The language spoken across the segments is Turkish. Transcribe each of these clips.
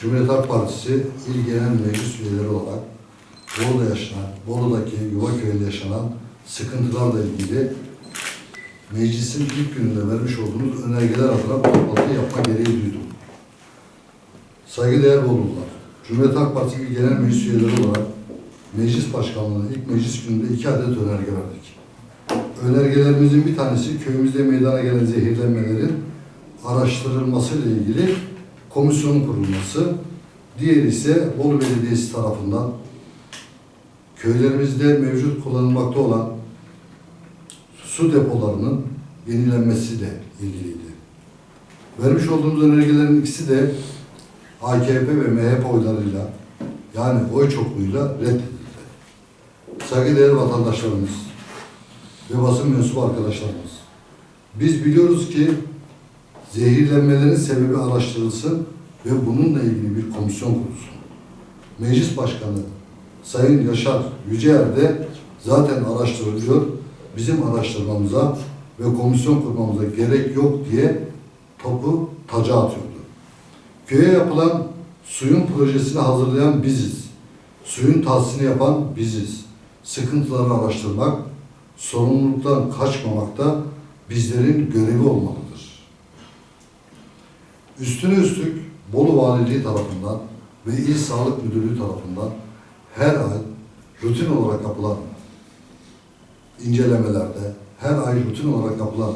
Cumhuriyet Halk Partisi İl Genel Meclis üyeleri olarak Bolu'da yaşanan, Bolu'daki yuva köyünde yaşanan sıkıntılarla ilgili meclisin ilk gününde vermiş olduğunuz önergeler adına bu toplantıyı yapma gereği duydum. Saygıdeğer Bolu'lular, Cumhuriyet Halk Partisi İl Genel Meclis üyeleri olarak meclis başkanlığına ilk meclis gününde iki adet önerge verdik. Önergelerimizin bir tanesi köyümüzde meydana gelen zehirlenmelerin araştırılması ile ilgili komisyonun kurulması. Diğeri ise Bolu Belediyesi tarafından köylerimizde mevcut kullanılmakta olan su depolarının yenilenmesi de ilgiliydi. Vermiş olduğumuz önergelerin ikisi de AKP ve MHP oylarıyla yani oy çokluğuyla reddedildi. Saygıdeğer vatandaşlarımız ve basın mensubu arkadaşlarımız. Biz biliyoruz ki zehirlenmelerin sebebi araştırılsın ve bununla ilgili bir komisyon kurulsun. Meclis Başkanı Sayın Yaşar Yüceer de zaten araştırılıyor. Bizim araştırmamıza ve komisyon kurmamıza gerek yok diye topu taca atıyordu. Köye yapılan suyun projesini hazırlayan biziz. Suyun tahsisini yapan biziz. Sıkıntıları araştırmak, sorumluluktan kaçmamak da bizlerin görevi olmalıdır. Üstüne üstlük Bolu Valiliği tarafından ve İl Sağlık Müdürlüğü tarafından her ay rutin olarak yapılan incelemelerde, her ay rutin olarak yapılan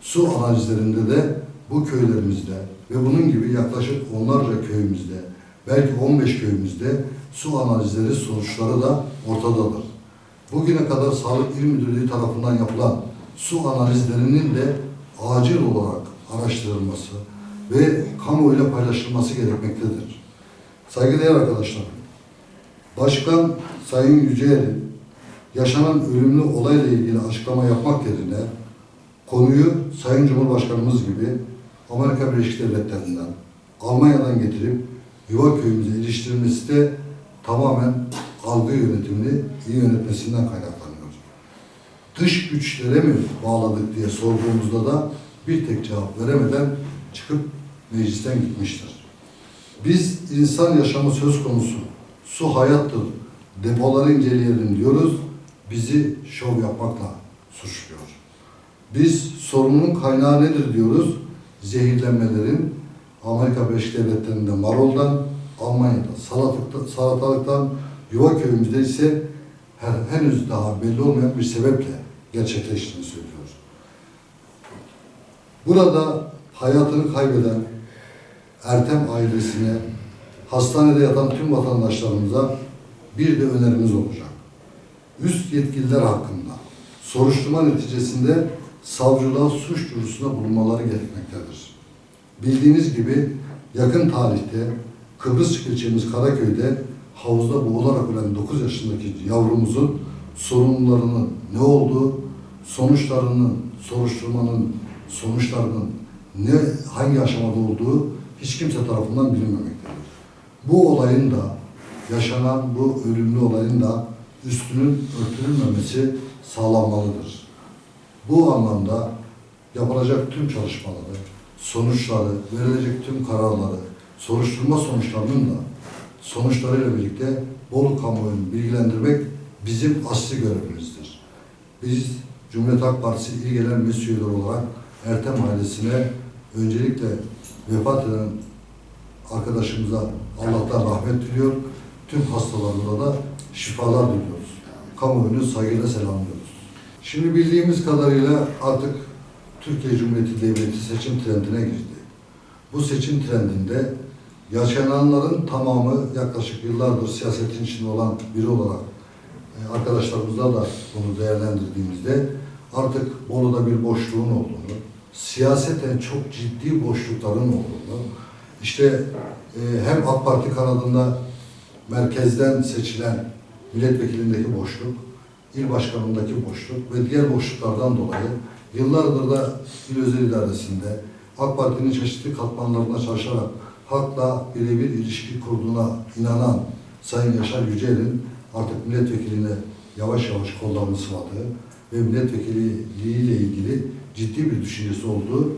su analizlerinde de bu köylerimizde ve bunun gibi yaklaşık onlarca köyümüzde, belki 15 köyümüzde su analizleri sonuçları da ortadadır. Bugüne kadar Sağlık İl Müdürlüğü tarafından yapılan su analizlerinin de acil olarak araştırılması ve kamuoyuyla paylaşılması gerekmektedir. Saygıdeğer arkadaşlar, Başkan Sayın Yücel'in yaşanan ölümlü olayla ilgili açıklama yapmak yerine konuyu Sayın Cumhurbaşkanımız gibi Amerika Birleşik Devletleri'nden, Almanya'dan getirip yuva köyümüze iliştirilmesi de tamamen algı yönetimini iyi yönetmesinden kaynaklanıyor. Dış güçlere mi bağladık diye sorduğumuzda da bir tek cevap veremeden çıkıp meclisten gitmiştir. Biz insan yaşamı söz konusu, su hayattır, depoları inceleyelim diyoruz, bizi şov yapmakla suçluyor. Biz sorunun kaynağı nedir diyoruz, zehirlenmelerin Amerika Birleşik Devletleri'nde maroldan, Almanya'da salatalıktan, salatalıktan yuva köyümüzde ise her- henüz daha belli olmayan bir sebeple gerçekleştiğini söylüyor. Burada hayatını kaybeden Ertem ailesine, hastanede yatan tüm vatandaşlarımıza bir de önerimiz olacak. Üst yetkililer hakkında soruşturma neticesinde savcılığa suç duyurusunda bulunmaları gerekmektedir. Bildiğiniz gibi yakın tarihte Kıbrıs ilçemiz Karaköy'de havuzda boğularak ölen 9 yaşındaki yavrumuzun sorunlarının ne olduğu, sonuçlarının, soruşturmanın sonuçlarının ne hangi aşamada olduğu hiç kimse tarafından bilinmemektedir. Bu olayın da yaşanan bu ölümlü olayın da üstünün örtülmemesi sağlanmalıdır. Bu anlamda yapılacak tüm çalışmaları, sonuçları, verilecek tüm kararları, soruşturma sonuçlarının da sonuçlarıyla birlikte Bolu kamuoyunu bilgilendirmek bizim asli görevimizdir. Biz Cumhuriyet Halk Partisi İl Genel Meclis olarak Ertem ailesine öncelikle vefat eden arkadaşımıza Allah'tan rahmet diliyor. Tüm hastalarına da şifalar diliyoruz. Kamuoyunu saygıyla selamlıyoruz. Şimdi bildiğimiz kadarıyla artık Türkiye Cumhuriyeti Devleti seçim trendine girdi. Bu seçim trendinde yaşananların tamamı yaklaşık yıllardır siyasetin içinde olan biri olarak e, arkadaşlarımızla da bunu değerlendirdiğimizde artık Bolu'da bir boşluğun olduğunu, siyaseten çok ciddi boşlukların olduğunu, işte e, hem AK Parti kanadında merkezden seçilen milletvekilindeki boşluk, il başkanındaki boşluk ve diğer boşluklardan dolayı yıllardır da il özel idaresinde AK Parti'nin çeşitli katmanlarına çalışarak halkla birebir ilişki kurduğuna inanan Sayın Yaşar Yücel'in artık milletvekiline yavaş yavaş kollarını sıvadığı ve milletvekilliğiyle ilgili ciddi bir düşüncesi olduğu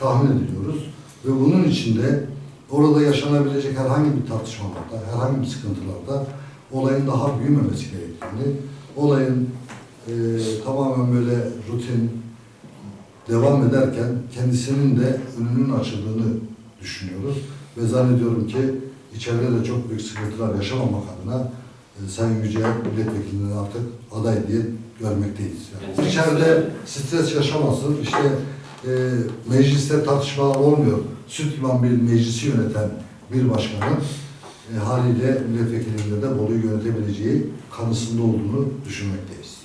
tahmin ediyoruz. Ve bunun içinde orada yaşanabilecek herhangi bir tartışmalarda, herhangi bir sıkıntılarda olayın daha büyümemesi gerektiğini, olayın e, tamamen böyle rutin devam ederken kendisinin de önünün açıldığını düşünüyoruz. Ve zannediyorum ki içeride de çok büyük sıkıntılar yaşamamak adına Sayın Yücel milletvekilini artık aday diye görmekteyiz. Yani içeride stres yaşamasın, işte e, mecliste tartışmalar olmuyor. Süt liman bir meclisi yöneten bir başkanın e, haliyle milletvekilinde de Bolu'yu yönetebileceği kanısında olduğunu düşünmekteyiz.